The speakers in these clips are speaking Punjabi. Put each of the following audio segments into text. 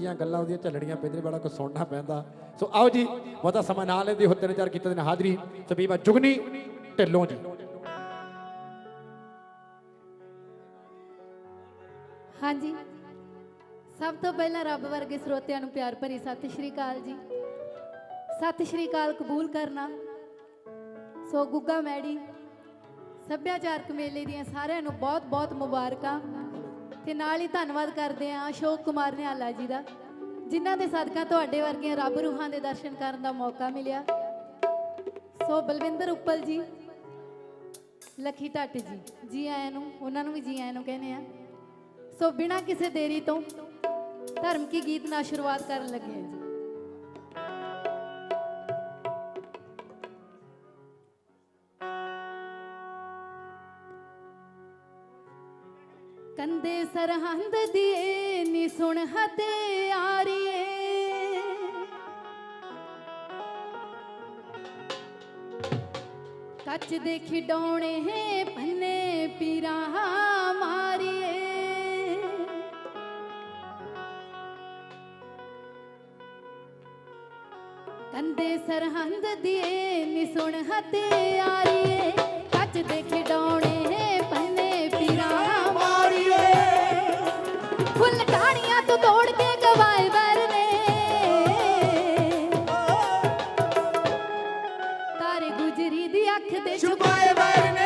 ਦੀਆਂ ਗੱਲਾਂ ਉਹਦੀਆਂ ਝੱਲੜੀਆਂ ਪੈਂਦੀਆਂ ਬੜਾ ਕੁਝ ਸੁਣਨਾ ਪੈਂਦਾ। ਸੋ ਆਓ ਜੀ, ਬਹੁਤਾ ਸਮਾਂ ਨਾ ਲੈਂਦੇ ਹੋ ਤਿੰਨ ਚਾਰ ਕੀਤੇ ਨੇ ਹਾਜ਼ਰੀ ਸਬੀਬਾ ਜੁਗਨੀ, ਢਿੱਲੋਂ ਜੀ। ਹਾਂਜੀ। ਸਭ ਤੋਂ ਪਹਿਲਾਂ ਰੱਬ ਵਰਗੇ ਸਰੋਤਿਆਂ ਨੂੰ ਪਿਆਰ ਭਰੀ ਸਤਿ ਸ਼੍ਰੀ ਅਕਾਲ ਜੀ। ਸਤਿ ਸ਼੍ਰੀ ਅਕਾਲ ਕਬੂਲ ਕਰਨਾ। ਸੋ ਗੁੱਗਾ ਮੈੜੀ, ਸੱਭਿਆਚਾਰਕ ਮੇਲੇ ਦੀਆਂ ਸਾਰਿਆਂ ਨੂੰ ਬਹੁਤ ਬਹੁਤ ਮੁਬਾਰਕਾਂ। ਤੇ ਨਾਲ ਹੀ ਧੰਨਵਾਦ ਕਰਦੇ ਹਾਂ ਅਸ਼ੋਕ ਕੁਮਾਰ ਨਿਹਾਲਾ ਜੀ ਦਾ, ਜਿਨ੍ਹਾਂ ਦੇ ਸਦਕਾ ਤੁਹਾਡੇ ਵਰਗੀਆਂ ਰੱਬ ਰੂਹਾਂ ਦੇ ਦਰਸ਼ਨ ਕਰਨ ਦਾ ਮੌਕਾ ਮਿਲਿਆ। ਸੋ ਬਲਵਿੰਦਰ ਉੱਪਲ ਜੀ, ਲਖੀ ਢੱਟ ਜੀ ਜੀ ਆਇਆਂ ਨੂੰ, ਉਹਨਾਂ ਨੂੰ ਵੀ ਜੀ ਆਇਆਂ ਨੂੰ ਕਹਿੰਦੇ ਆ ਸੋ ਬਿਨਾਂ ਕਿਸੇ ਦੇਰੀ ਤੋਂ ਧਰਮ ਕੀ ਗੀਤ ਨਾਲ ਸ਼ੁਰੂਆਤ ਕਰਨ ਲੱਗੇ ਹਾਂ ਜੀ। ਕੰਦੇ ਸਰਹੰਦ ਦੀਏ ਨੀ ਸੁਣ ਹਤੇ ਆਰੀਏ। ਕੱਚ ਦੇ ਖਿਡੌਣੇ ਹੈ ਪੰਨੇ ਪੀਰਾਂ ਮਾਰੀਏ। ਕੰਦੇ ਸਰਹੰਦ ਦੀਏ ਨੀ ਸੁਣ ਹਤਿਆਰੀਏ ਕੱਚ ਅੱਖ ਦੇ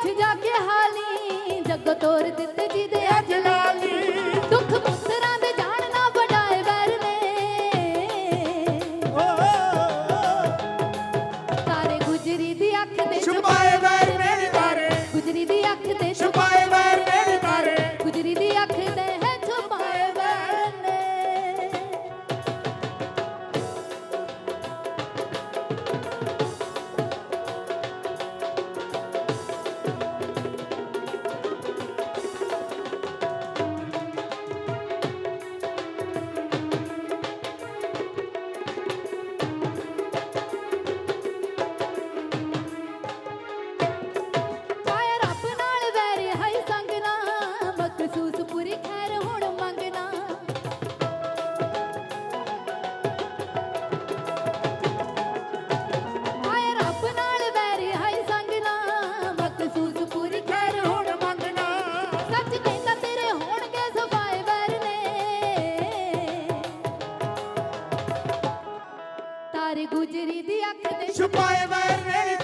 ਅਮੜੀ ਜਾ ਕੇ ਹਾਲੀ ਜੱਗ ਤੋਰ ਦਿੱਤੇ ਤਾਰੇ ਗੁਜਰੀ ਦੀ ਅੱਖ ਦੇ ਛੁਪਾਏ ਵਾਰ ਨੇ